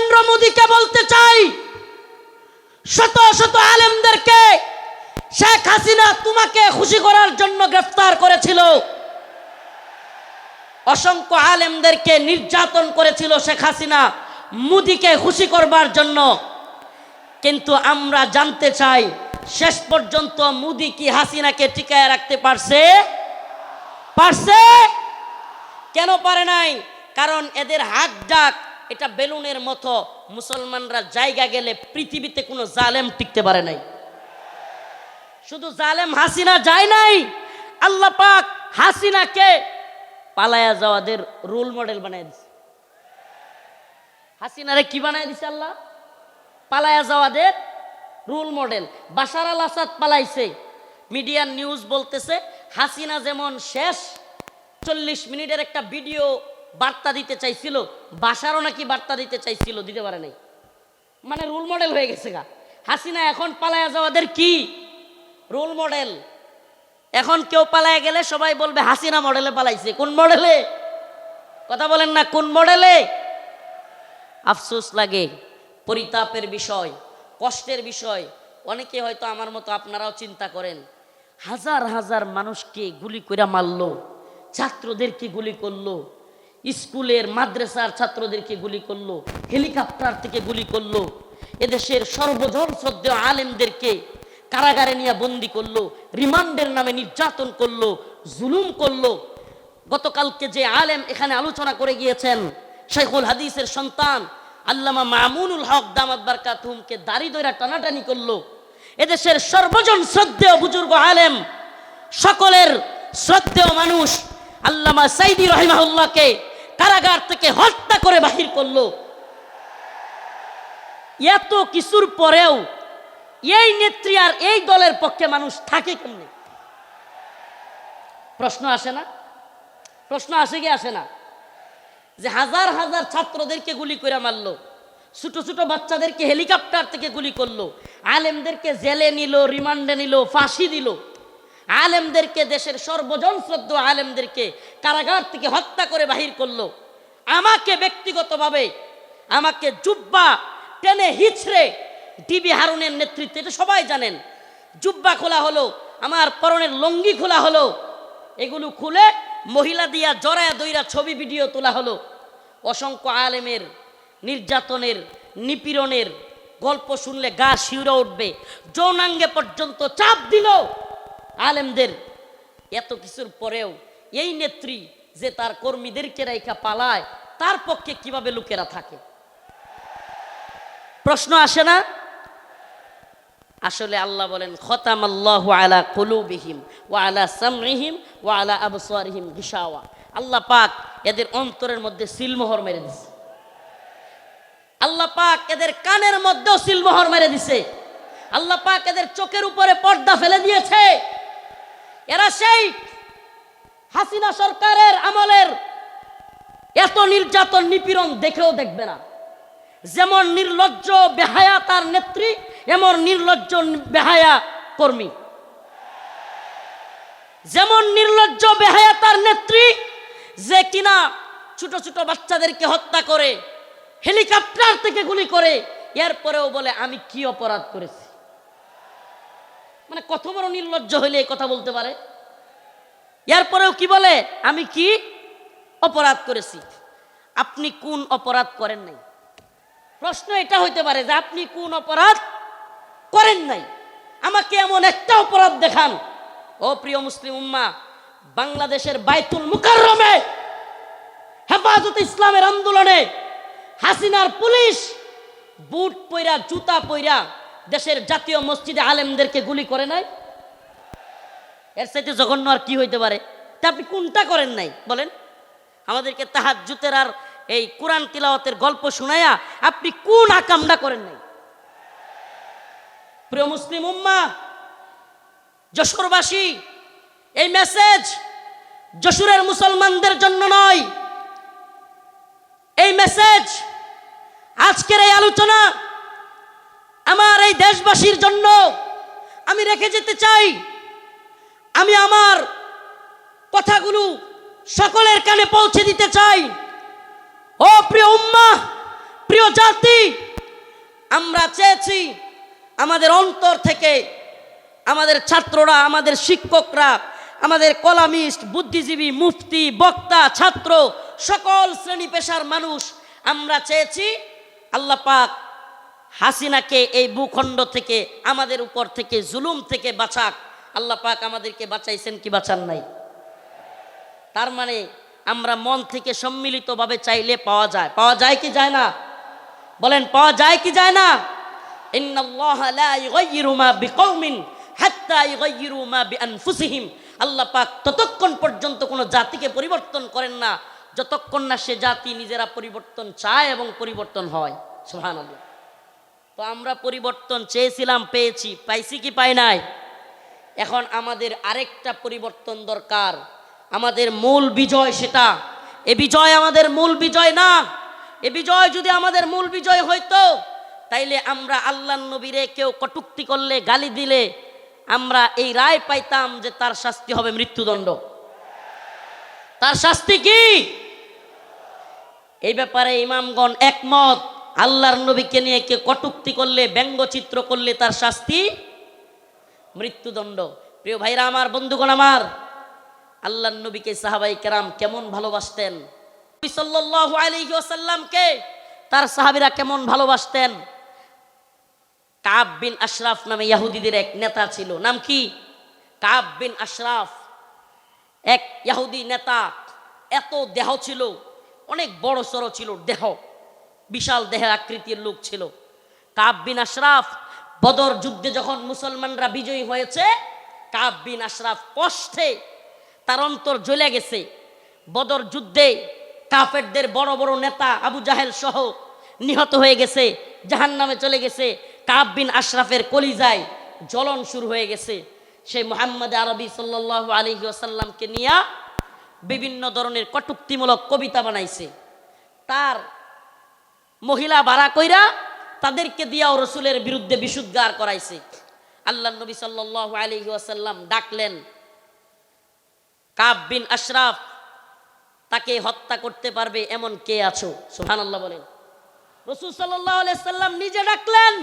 নরেন্দ্র মোদীকে বলতে চাই, শত শত আলেমদেরকে শেখ হাসিনা তোমাকে খুশি করার জন্য গ্রেফতার করেছিল। অসংখ্য আলেমদেরকে নির্যাতন করেছিল শেখ হাসিনা মুদিকে খুশি করবার জন্য। কিন্তু আমরা জানতে চাই, শেষ পর্যন্ত মুদি কি হাসিনাকে টিকায় রাখতে পারছে? পারছে? কেন পারে নাই? কারণ এদের হাত ডাক এটা বেলুনের মতো মুসলমানরা জায়গা গেলে পৃথিবীতে কোনো জালেম টিকতে পারে নাই। শুধু জালেম হাসিনা যায় নাই, আল্লাহ পাক হাসিনাকে পালায়া যাওয়াদের রোল মডেল বানায় দিছে। হাসিনারে কি বানায় দিছে আল্লাহ? পালায়া যাওয়াদের role model Bashar al Assad পালাইছে। মিডিয়ার নিউজ বলতেছে, হাসিনা যেমন শেষ, চল্লিশ মিনিটের একটা ভিডিও বার্তা দিতে চাইছিল, বাসারও নাকি বার্তা দিতে চাইছিল, দিতে পারে নাই। মানে রোল মডেল হয়ে গেছে গা। হাসিনা এখন পালায়া যাওয়াদের কি? রোল মডেল এখন কেউ পালায় গেলে সবাই বলবে, হাসিনা মডেলে পালাইছে। কোন মডেলে কথা বলেন না, কোন মডেলে আফসোস লাগে, পরিতাপের বিষয়, কষ্টের বিষয়। অনেকে হয়তো আমার মতো আপনারাও চিন্তা করেন, হাজার হাজার মানুষকে গুলি করে মারলো ছাত্রদেরকে গুলি করল? স্কুলের মাদ্রাসার ছাত্রদেরকে গুলি করল, হেলিকপ্টার থেকে গুলি করল, এদেশের সর্বজন শ্রদ্ধেয় আলেমদেরকে কারাগারে নিয়ে বন্দি করল, রিমান্ডের নামে নির্যাতন করল, জুলুম করল। গতকালকে যে আলেম এখানে আলোচনা করে গিয়েছেন শেখুল হাদিসের সন্তান আল্লামা মামুনুল হক দামাত বারকাতুমকে দাড়ি দইরা টানাটানি করল। এদেশের সর্বজন শ্রদ্ধেয় বুজুর্গ আলেম, সকলের শ্রদ্ধেয় মানুষ আল্লামা সাইদি রহিমাহুল্লাহকে কারাগার থেকে হত্যা করে বাহির করল। এত কিছুর পরেও এই নেত্রী আর এই দলের পক্ষে মানুষ থাকে কেমনে? প্রশ্ন আসে না? প্রশ্ন আসে কি আসে না? যে হাজার হাজার ছাত্রদেরকে গুলি করে মারলো, ছোট ছোট বাচ্চাদেরকে হেলিকপ্টার থেকে গুলি করল, আলেমদেরকে জেলে নিল, রিমান্ডে নিল, ফাঁসি দিল। আলেমদেরকে, দেশের সর্বজন শ্রদ্ধ আলেমদেরকে কারাগার থেকে হত্যা করে বাহির করল। আমাকে ব্যক্তিগতভাবে, আমাকে জুব্বা টেনে হিচড়ে ডিবি হারুনের নেতৃত্বে, এটা সবাই জানেন, জুব্বা খোলা হলো, আমার পরনের লঙ্গি খোলা হলো, এগুলো খুলে মহিলা দিয়া জরায়া দইরা ছবি, ভিডিও তোলা হলো। অসংখ্য আলেমের, নির্যাতনের, নিপীড়নের গল্প শুনলে গা শিউরে উঠবে। যৌনাঙ্গে পর্যন্ত চাপ দিল। আলেমদের এত কিছুর পরেও এই নেত্রী যে তার কর্মীদেরকে রেখা পালায়, তার পক্ষে কীভাবে লোকেরা থাকে? প্রশ্ন আসে না? আসলে আল্লাহ বলেন খতাম আল্লাহ আলা কুলুবিহিম ও আলা সামরিহিম ও আলা আবসারিহিম গিসাওয়া আল্লাহ পাক এদের অন্তরের মধ্যে সিলমোহর মেরে দিছে। আল্লাহ পাক এদের কানের মধ্যেও সিলমোহর মেরে দিছে। আল্লাহ পাক এদের চোখের উপরে পর্দা ফেলে দিয়েছে। এরা সেই হাসিনা সরকারের আমলের এত নির্যাতন নিপীড়ন দেখেও দেখবে না। যেমন নির্লজ্জ বেহায়া তার নেত্রী, এমন নির্লজ্জ বেহায়া কর্মী। যেমন নির্লজ্জ বেহায়া তার নেত্রী, যে কিনা ছোট ছোট বাচ্চাদেরকে হত্যা করে, হেলিকপ্টার থেকে গুলি করে, এরপরেও বলে, আমি কি অপরাধ করেছি? মানে কত বড় নির্লজ্জ হইলে এই কথা বলতে পারে? এরপরেও কি বলে? আমি কি? অপরাধ করেছি। আপনি কোন অপরাধ করেন নাই? প্রশ্ন এটা হইতে পারে যে আপনি কোন অপরাধ করেন নাই? আমাকে এমন একটা অপরাধ দেখান। ও প্রিয় মুসলিম উম্মা, বাংলাদেশের বাইতুল মুকাররমে হেফাজত ইসলামের আন্দোলনে হাসিনার পুলিশ বুট পইরা, জুতা পইরা দেশের জাতীয় মসজিদে আলেমদেরকে গুলি করে নাই? এর সাথে জঘন্য আর কি হইতে পারে? তা আপনি কোনটা করেন নাই? বলেন। আমাদেরকে তাহার জুতের আর এই কোরআন তিলাওয়াতের গল্প শুনাইয়া আপনি কোন আকামটা করেন নাই? প্রিয় মুসলিম উম্মা, যশোরবাসী, এই মেসেজ যশোরের মুসলমানদের জন্য নয়। এই মেসেজ আজকের এই আলোচনা আমার এই দেশবাসীর জন্য আমি রেখে যেতে চাই। আমি আমার কথাগুলো সকলের কানে পৌঁছে দিতে চাই। ও প্রিয় উম্মা প্রিয় জাতি, আমরা চেয়েছি আমাদের অন্তর থেকে আমাদের ছাত্ররা, আমাদের শিক্ষকরা, আমাদের কলামিস্ট, বুদ্ধিজীবী, মুফতি, বক্তা, ছাত্র, সকল শ্রেণি পেশার মানুষ, আমরা চেয়েছি আল্লাহ পাক হাসিনাকে এই ভূখণ্ড থেকে, আমাদের উপর থেকে, জুলুম থেকে বাঁচাক। আল্লাহ পাক আমাদেরকে বাঁচাইছেন কি বাঁচান নাই? তার মানে আমরা মন থেকে সম্মিলিতভাবে চাইলে পাওয়া যায়। পাওয়া যায় কি যায় না? বলেন, পাওয়া যায় কি যায় না? আল্লাহ পাক ততক্ষণ পর্যন্ত কোনো জাতিকে পরিবর্তন করেন না। যতক্ষণ না সে জাতি নিজেরা পরিবর্তন চায় এবং পরিবর্তন হয়। সুবহানাল্লাহ। তো আমরা পরিবর্তন চেয়েছিলাম, পেয়েছি, পাইছি কি পাই নাই? এখন আমাদের আরেকটা পরিবর্তন দরকার। আমাদের মূল বিজয় সেটা। এ বিজয় আমাদের মূল বিজয় না। এ বিজয় যদি আমাদের মূল বিজয় হইতো, তাইলে আমরা আল্লাহ নবীরে কেউ কটুক্তি করলে, গালি দিলে, আমরা এই রায় পাইতাম যে তার শাস্তি হবে মৃত্যুদণ্ড। তার শাস্তি কি? এই ব্যাপারে ইমামগণ একমত। আল্লাহর নবীকে নিয়ে কে কটুক্তি করলে, ব্যঙ্গচিত্র করলে তার শাস্তি? মৃত্যুদণ্ড। প্রিয় ভাইরা আমার, বন্ধুগণ আমার আল্লাহ নবীকে সাহাবাই কেরাম কেমন ভালোবাসতেন? আলাইহি তার সাহাবিরা কেমন ভালোবাসতেন? কাব বিন আশরাফ নামে ইয়াহুদিদের এক নেতা ছিল। নাম কি? কাব বিন আশরাফ। এক ইয়াহুদি নেতা। এত দেহ ছিল, অনেক বড় সড়ো ছিল দেহ। বিশাল দেহের আকৃতির লোক ছিল। কাব বিন আশরাফ, বদর যুদ্ধে যখন মুসলমানরা বিজয়ী হয়েছে কাব বিন আশরাফ কষ্টে তার অন্তর জ্বলে গেছে। বদর যুদ্ধে কাফেরদের বড় বড় নেতা আবু জাহেল সহ নিহত হয়ে গেছে জাহান নামে চলে গেছে। কাব বিন আশরাফের কলিজায় জ্বলন শুরু হয়ে গেছে। সেই মোহাম্মদ আরবি সাল্লাহ আলহি আসাল্লামকে নিয়ে বিভিন্ন ধরনের কটুক্তিমূলক কবিতা বানাইছে। তার মহিলা ভাড়া কইরা তাদেরকে দিয়াও রসুলের বিরুদ্ধে বিশুদ্ধার করাইছে। আল্লাহ নবী সাল্লাহ আলহি আসাল্লাম ডাকলেন, কাব বিন আশরাফ, তাকে হত্যা করতে পারবে এমন কে আছো? সুহান আল্লাহ বলেন। রসুল সাল্লাম নিজে ডাকলেন,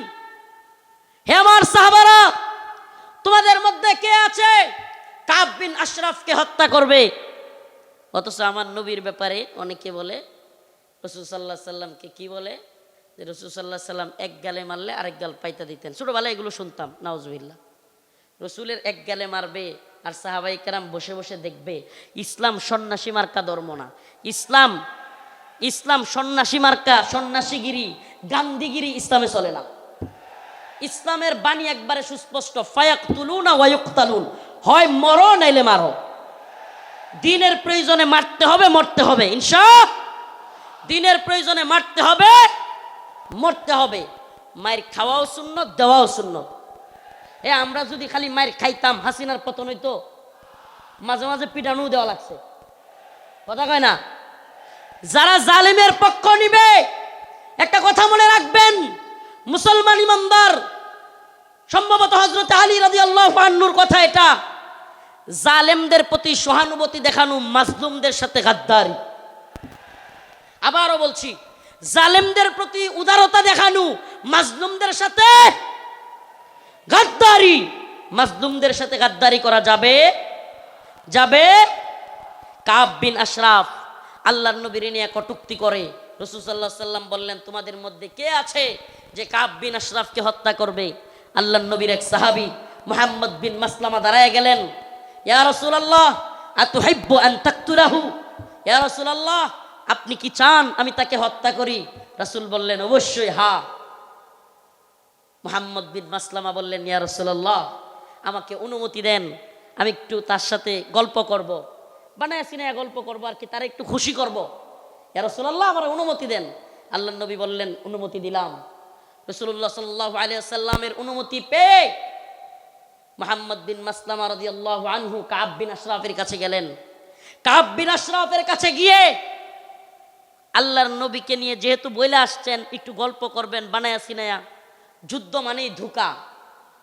হে আমার সাহাবারা, তোমাদের মধ্যে কে আছে? কাব বিন আশরাফকে হত্যা করবে। অথচ আমার নবীর ব্যাপারে অনেকে বলে রসুল সাল্লাহ সাল্লামকে কি বলে? যে রসুল সাল্লাহ সাল্লাম এক গালে মারলে আরেক গাল পাইতা দিতেন। ছোটোবেলায় এগুলো শুনতাম নাউজবিল্লা রসুলের এক গালে মারবে আর সাহাবাই কেরাম বসে বসে দেখবে, ইসলাম সন্ন্যাসী মার্কা ধর্ম না। ইসলাম ইসলাম সন্ন্যাসী মার্কা, সন্ন্যাসীগিরি, গান্ধীগিরি ইসলামে চলে না। ইসলামের বাণী একবারে সুস্পষ্ট ফায়াক তুলুন ওয়ায়ুক্তালুন হয় মরো নাইলে মারো। দিনের প্রয়োজনে মারতে হবে, মরতে হবে। ইনশা দিনের প্রয়োজনে মারতে হবে, মরতে হবে। মায়ের খাওয়াও শূন্য দেওয়াও শূন্য এ, আমরা যদি খালি মায়ের খাইতাম, হাসিনার পতন হইতো, মাঝে মাঝে পিটানো দেওয়া লাগছে। কথা কয় না? যারা জালিমের পক্ষ নিবে, একটা কথা মনে রাখবেন, মুসলমান ইমানদার, সম্ভবত হজরত আলী রাজি আল্লাহ আন্নুর কথা এটা, জালেমদের প্রতি সহানুভূতি দেখানো মাজলুমদের সাথে গাদ্দারি। আবারও বলছি, জালেমদের প্রতি উদারতা দেখানো মাজলুমদের সাথে গাদ্দারি। মাজলুমদের সাথে গাদ্দারি করা যাবে? যাবে? কাব বিন আশরাফ আল্লাহর নবীর নিয়ে কটুক্তি করে রসুল সাল্লাহ সাল্লাম বললেন, তোমাদের মধ্যে কে আছে যে কাব বিন আশরাফকে হত্যা করবে? আল্লাহ নবীর এক সাহাবি মোহাম্মদ বিন মাসলামা দাঁড়ায় গেলেন, ইয়া রসুল আল্লাহ আতু হাইব্য আন তাকতুরাহু ইয়া রসুল আল্লাহ আপনি কি চান আমি তাকে হত্যা করি? রাসূল বললেন, অবশ্যই, হা। মোহাম্মদ বিন মাসলামা বললেন, ইয়া রসুল্লাহ আমাকে অনুমতি দেন, আমি একটু তার সাথে গল্প করব। বানায় সিনেয়া গল্প করব আর কি, তারা একটু খুশি করব। ইয়া রসুল্লাহ আমার অনুমতি দেন। আল্লাহ নবী বললেন, অনুমতি দিলাম। রসুল্লাহ সাল্লাহ আলিয়া সাল্লামের অনুমতি পেয়ে মোহাম্মদ বিন মাসলামা রদি আল্লাহ আনহু কাব বিন আশরাফের কাছে গেলেন। কাব বিন আশরাফের কাছে গিয়ে আল্লাহর নবীকে নিয়ে যেহেতু বইলে আসছেন, একটু গল্প করবেন, বানায়া সিনায়া। যুদ্ধ মানেই ধোকা।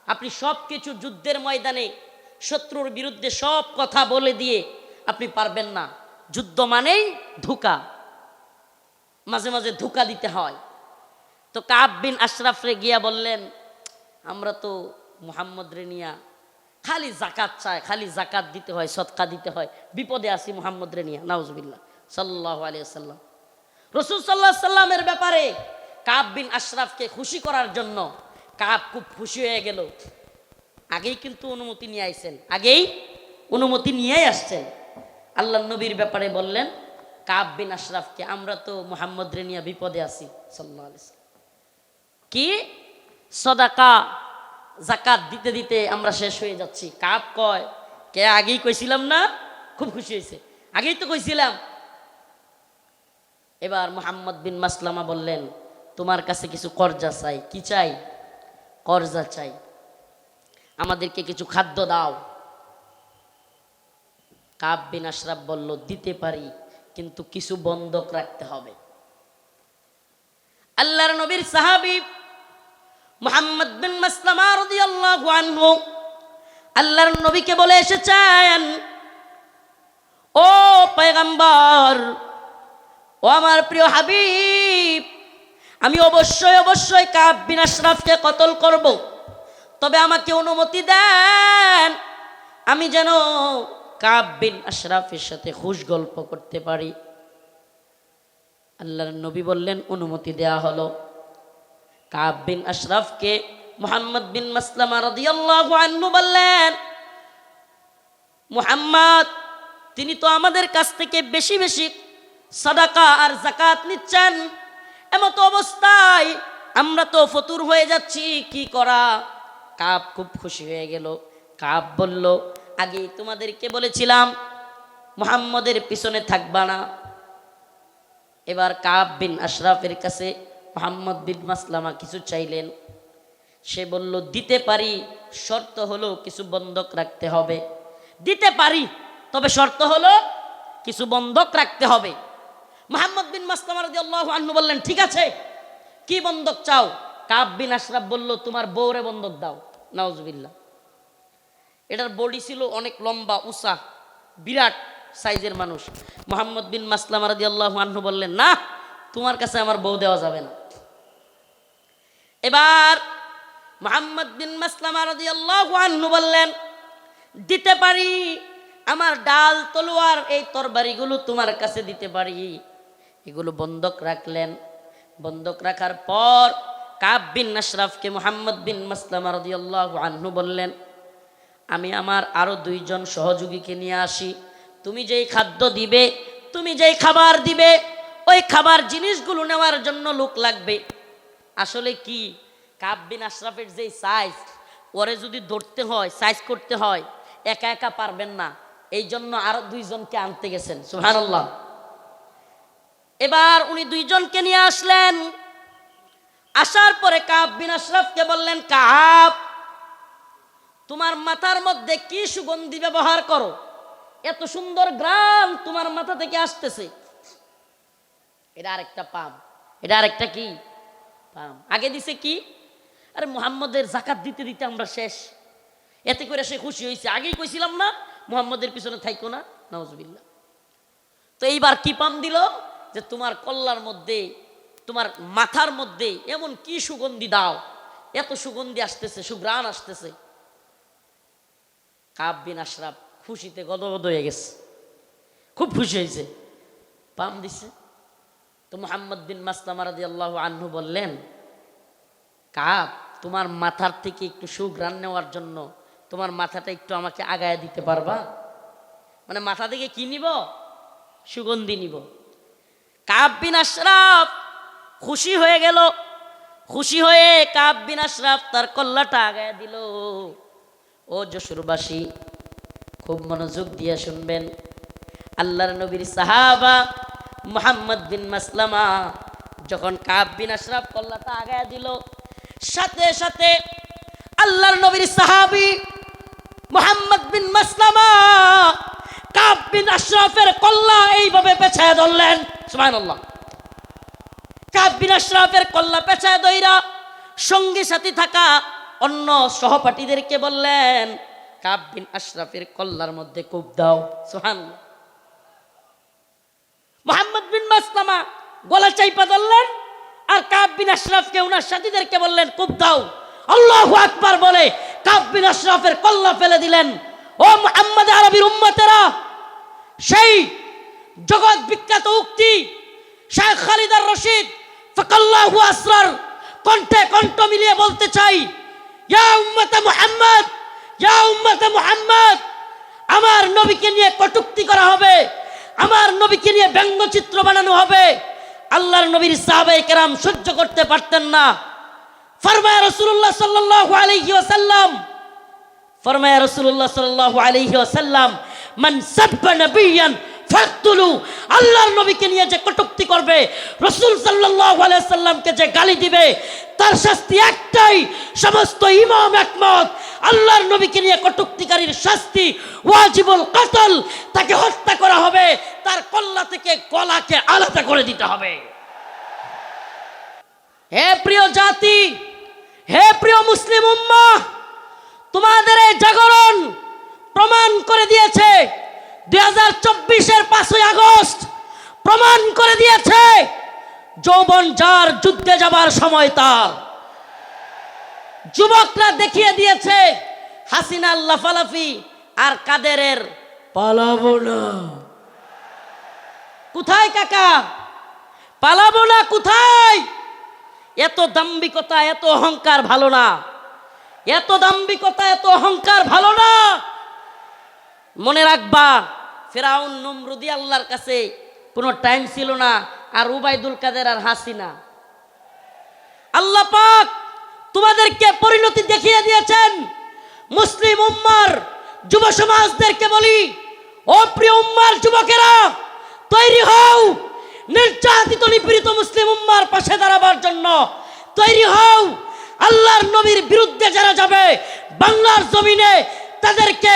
আপনি সব কিছু যুদ্ধের ময়দানে, শত্রুর বিরুদ্ধে সব কথা বলে দিয়ে আপনি পারবেন না। যুদ্ধ মানেই ধোকা। মাঝে মাঝে ধোকা দিতে হয়। তো কাব বিন আশরাফ রে গিয়া বললেন, আমরা তো মুহাম্মদ রে নিয়া খালি জাকাত চায় খালি জাকাত দিতে হয় সৎকা দিতে হয়। বিপদে আসি মুহাম্মদ রে নিয়া, নাউজুবিল্লাহ। সাল্লাহ আলিয়া সাল্লাম রসুল সাল্লাহ সাল্লামের ব্যাপারে কাব বিন আশরাফকে খুশি করার জন্য কাব খুব খুশি হয়ে গেল। আগেই কিন্তু অনুমতি নিয়ে আইছেন, আগেই অনুমতি নিয়েই আসছেন। আল্লাহ নবীর ব্যাপারে বললেন, কাব বিন আশরাফকে আমরা তো মোহাম্মদ রেনিয়া বিপদে আছি সাল্লাহ কি? সদাকা জাকাত দিতে দিতে আমরা শেষ হয়ে যাচ্ছি। কাব কয়, কে আগেই কইছিলাম না? খুব খুশি হয়েছে আগেই তো কইছিলাম এবার মোহাম্মদ বিন মাসলামা বললেন, তোমার কাছে কিছু কর্জা চাই। কি চাই? কর্জা চাই। আমাদেরকে কিছু খাদ্য দাও। কাব বিন আশরাফ বলল, দিতে পারি, কিন্তু কিছু বন্ধক রাখতে হবে। আল্লাহর নবীর সাহাবী মুহাম্মদ বিন মাসলামা রাদিয়াল্লাহু আনহু আল্লাহর নবীকে বলে এসেছেন, ও পয়গম্বর ও আমার প্রিয় হাবিব, আমি অবশ্যই অবশ্যই কাব বিন আশরাফকে কতল করব। তবে আমাকে অনুমতি দেন, আমি যেন কাব বিন আশরাফের সাথে খুশ গল্প করতে পারি। আল্লাহর নবী বললেন, অনুমতি দেয়া হলো। কাব বিন আশরাফকে মোহাম্মদ বিন মাসলামা রাদিয়াল্লাহু আনহু বললেন, মুহাম্মদ, তিনি তো আমাদের কাছ থেকে বেশি বেশি সাদাকা আর জাকাত নিচ্ছেন। এমতো অবস্থায় আমরা তো ফতুর হয়ে যাচ্ছি, কি করা? কাপ খুব খুশি হয়ে গেল। কাপ বলল, আগে তোমাদেরকে বলেছিলাম, মুহাম্মদের পিছনে থাকবা না। এবার কাব বিন আশরাফের কাছে মোহাম্মদ বিন মাসলামা কিছু চাইলেন। সে বলল, দিতে পারি, শর্ত হলো কিছু বন্ধক রাখতে হবে। দিতে পারি, তবে শর্ত হলো কিছু বন্ধক রাখতে হবে। মোহাম্মদ বিন মাসলামা রাদিয়াল্লাহু আনহু বললেন, ঠিক আছে, কি বন্ধক চাও? কাব বিন আশরাফ বলল, তোমার বৌরে বন্ধক দাও, নাউজুবিল্লাহ। এটার বডি ছিল অনেক লম্বা, উঁচা, বিরাট সাইজের মানুষ। মোহাম্মদ বিন মাসলামা আল্লাহ আনহু বললেন, না, তোমার কাছে আমার বউ দেওয়া যাবে না। এবার মোহাম্মদ বিন মাসলামা আল্লাহ আনহু বললেন, দিতে পারি, আমার ডাল তলোয়ার এই তরবারিগুলো তোমার কাছে দিতে পারি। এগুলো বন্ধক রাখলেন। বন্ধক রাখার পর কাব বিন আশরাফকে মোহাম্মদ বিন মাসলামা রাদিয়াল্লাহু আনহু বললেন, আমি আমার আরও দুইজন সহযোগীকে নিয়ে আসি। তুমি যেই খাদ্য দিবে, তুমি যেই খাবার দিবে, ওই খাবার জিনিসগুলো নেওয়ার জন্য লোক লাগবে। আসলে কি? কাব বিন আশরাফের যেই সাইজ ওরে যদি ধরতে হয় সাইজ করতে হয়, একা একা পারবেন না। এই জন্য আরও দুইজনকে আনতে গেছেন সুহানাল্লাহ এবার উনি দুইজনকে নিয়ে আসলেন। আসার পরে কাব বিন আশরাফকে বললেন, কাব, তোমার মাথার মধ্যে কি সুগন্ধি ব্যবহার করো? এত সুন্দর গ্রাম তোমার মাথা থেকে আসতেছে। এটা আরেকটা পাম। এটা আরেকটা কি? পাম। আগে দিছে কি? আরে মুহাম্মদের জাকাত দিতে দিতে আমরা শেষ। এতে করে সে খুশি হয়েছে আগেই কইছিলাম না, মুহাম্মদের পিছনে থাইকো না। নওয়াজবিল্লা তো এইবার কি পাম দিল? যে তোমার কল্লার মধ্যে, তোমার মাথার মধ্যে এমন কি সুগন্ধি দাও, এত সুগন্ধি আসতেছে সুগ্রাণ আসতেছে। কাব বিন আশরাফ খুশিতে গদগদ হয়ে গেছে। খুব খুশি হয়েছে। পাম দিছে। তো মোহাম্মদ বিন মাসলাম রাদি আল্লাহ আনহু বললেন, কাব, তোমার মাথার থেকে একটু সুগ্রাণ নেওয়ার জন্য তোমার মাথাটা একটু আমাকে আগায় দিতে পারবা? মানে মাথা থেকে কি নিব? সুগন্ধি নিব। কাব বিন আশরাফ খুশি হয়ে গেল। খুশি হয়ে কাব বিন আশরাফ তার কল্লাটা আগায় দিল। ও যশোরবাসী, খুব মনোযোগ দিয়ে শুনবেন। আল্লাহর নবীর সাহাবা মুহাম্মদ বিন মাসলামা যখন কাব বিন আশরাফ কল্লাটা আগায় দিল, সাথে সাথে আল্লাহর নবীর সাহাবি মোহাম্মদ বিন মাসলামা কাব আশরাফের কল্লা এইভাবে পেছায় ধরলেন। সুবহানাল্লাহ। কাব বিন আশরাফের কল্লা পেছায় সঙ্গী সাথী থাকা অন্য সহপাঠীদেরকে বললেন কাব আশরাফের কল্লার মধ্যে কূপ দাও। সুহান মোহাম্মদ বিন মাসলামা গলা চাইপা ধরলেন আর কাব বিন আশরাফকে উনার সাথীদেরকে বললেন কুব দাও। আল্লাহ আকবার বলে কাব বিন আশরাফের কল্লা ফেলে দিলেন। ও মোহাম্মদ আরবির উম্মতেরা সেই জগৎ বিখ্যাত উক্তি শেখ খালিদার রশিদ ফকাল্লাহু আসরার কণ্ঠে কণ্ঠ মিলিয়ে বলতে চাই, ইয়া উম্মতে মুহাম্মদ, ইয়া উম্মতে মুহাম্মদ, আমার নবীকে নিয়ে কটুক্তি করা হবে, আমার নবীকে নিয়ে ব্যঙ্গচিত্র বানানো হবে। আল্লাহর নবীর সাহাবায়ে কেরাম সহ্য করতে পারতেন না। ফরমায় রাসূলুল্লাহ সাল্লাল্লাহু আলাইহি ওয়াসাল্লাম, ফরমায় রসুল্লাহ আলাইহি ওয়াসাল্লাম মান ফাকতুলু, আল্লাহর নবীকে নিয়ে যে কটূক্তি করবে, রাসূল সাল্লাল্লাহু আলাইহি সাল্লামকে যে গালি দিবে, তার শাস্তি একটাই, সমস্ত ইমাম একমত, আল্লাহর নবীকে নিয়ে কটুক্তিকারীর শাস্তি ওয়াজিবুল কতল, তাকে হত্যা করা হবে, তার কল্লা থেকে গলাকে আলাদা করে দিতে হবে। হে প্রিয় জাতি, হে প্রিয় মুসলিম উম্মাহ, তোমাদের এই জাগরণ প্রমাণ করে দিয়েছে। দুই হাজার চব্বিশের পাঁচই আগস্ট প্রমাণ করে দিয়েছে যৌবন যার যুদ্ধে যাবার সময় তার। যুবকরা দেখিয়ে দিয়েছে হাসিনার লাফালাফি আর কাদেরের পালাবো না। কোথায় কাকা? পালাবো না কোথায়? এত দাম্বিকতা এত অহংকার ভালো না। এত দাম্বিকতা এত অহংকার ভালো না। মনে রাখবা, ফেরাউন নমরুদি আল্লাহর কাছে কোনো টাইম ছিল না, আর উবাইদুল কাদের আর হাসিনা। আল্লাহ পাক তোমাদেরকে পরিণতি দেখিয়ে দিয়েছেন। মুসলিম উম্মার, যুব সমাজদেরকে বলি, ও প্রিয় উম্মার যুবকেরা, তৈরি হও, নির্যাতিত নিপীড়িত মুসলিম উম্মার পাশে দাঁড়াবার জন্য। তৈরি হও, আল্লাহর নবীর বিরুদ্ধে যারা যাবে, বাংলার জমিনে তাদেরকে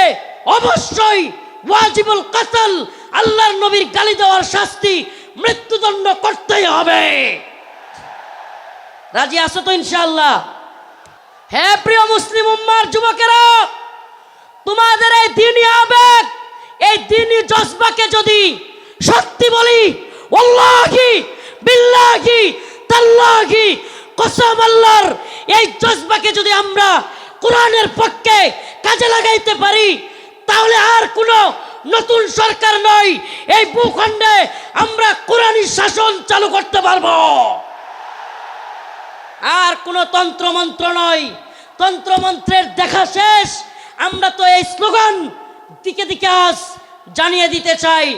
অবশ্যই ওয়াজিবুল কাতল, আল্লাহর নবীর গালি দেওয়ার শাস্তি মৃত্যুদণ্ড করতেই হবে। রাজি আছো তো ইনশাআল্লাহ? হে প্রিয় মুসলিম উম্মার যুবকেরা, তোমাদের এই দিনই আবেগ, এই দিনই জজবাকে যদি সত্যি বলি ওল্লাহি বিল্লাহি তাল্লাহি, কসম আল্লাহর, এই জজবাকে যদি আমরা কোরআনের পক্ষে কাজে লাগাইতে পারি তাহলে আর কোনো নতুন সরকার নয়। এই ভূখণ্ডে আমরা কোরআনী শাসন চালু করতে পারব। আর কোনো তন্ত্রমন্ত্র নয়। তন্ত্রমন্ত্রের দেখা শেষ। আমরা তো এই স্লোগান দিকে দিকে আজ জানিয়ে দিতে চাই।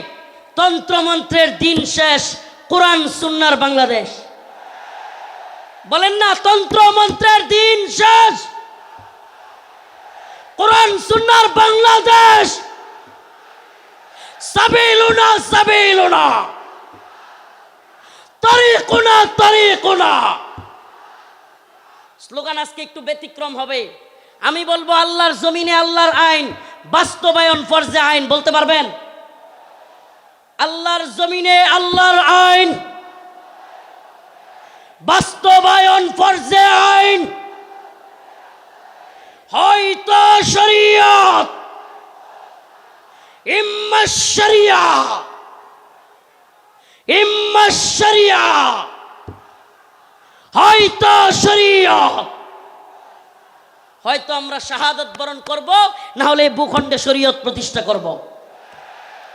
তন্ত্রমন্ত্রের দিন শেষ, কোরআন, সুন্নার বাংলাদেশ। বলেন না, তন্ত্রমন্ত্রের দিন শেষ। কোরআন সুন্নার বাংলাদেশ। সাবিলুনা সাবিলুনা। তরিকুনা তরিকুনা। স্লোগান আজকে একটু ব্যতিক্রম হবে। আমি বলব আল্লাহর জমিনে আল্লাহর আইন, বাস্তবায়ন ফরজে আইন, বলতে পারবেন? আল্লাহর জমিনে আল্লাহর আইন, বাস্তবায়ন ফরজে আইন। হয়তো শরিয়ত, ইম্মা শরিয়া ইম্মা শরিয়া হয়তো শরীয়ত। হয়তো আমরা শাহাদত বরণ করব, না হলে ভূখণ্ডে শরীয়ত প্রতিষ্ঠা করব।